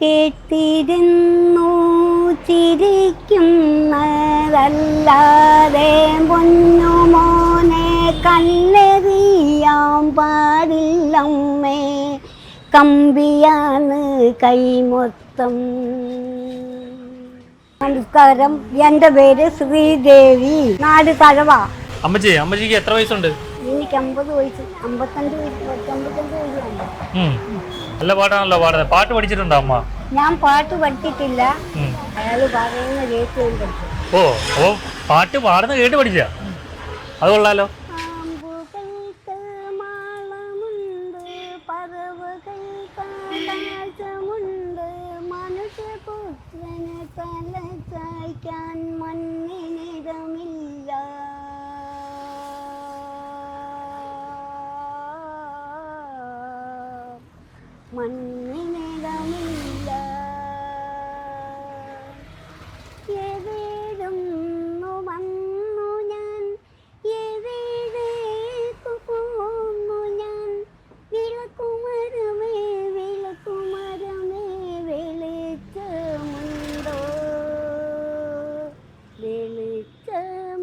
കേട്ടിരുന്നു ചിരിക്കുന്നതല്ലാതെ പൊന്നുമോനെ കല്ലെറിയാൻ പാടില്ലമ്മേ. കമ്പിയാണ് കൈമൊത്തം നമസ്കാരം. എന്റെ പേര് ശ്രീദേവി. നാട് തഴവ അമ്മച്ചി അമ്മച്ചിക്ക് എത്ര വയസ്സുണ്ട്? എനിക്ക് അമ്പത് വയസ്സ് അമ്പത്തഞ്ച് വയസ്സ് അമ്പത്തഞ്ച് വയസ്സുണ്ട് ഉം. നല്ല പാട്ടാണല്ലോ പാടുന്നത്. പാട്ട് പഠിച്ചിട്ടുണ്ടോ അമ്മ? ഞാൻ പാട്ട് പഠിച്ചിട്ടില്ല. അയാൾ പറയുന്ന ഓ അപ്പൊ പാട്ട് പാടുന്ന കേട്ട് പഠിച്ച? അത് കൊള്ളാലോ. മനുഷ്യപുത്രന് തല ചായ്ക്കാൻ മണ്ണിനടമില്ല എവിടുന്നു വന്നു ഞാൻ? എവിടേക്കു പോന്നു ഞാൻ? വിളക്കുമരമേ വിളക്കുമരമേ വെളിച്ചമുണ്ടോ? വെളിച്ചം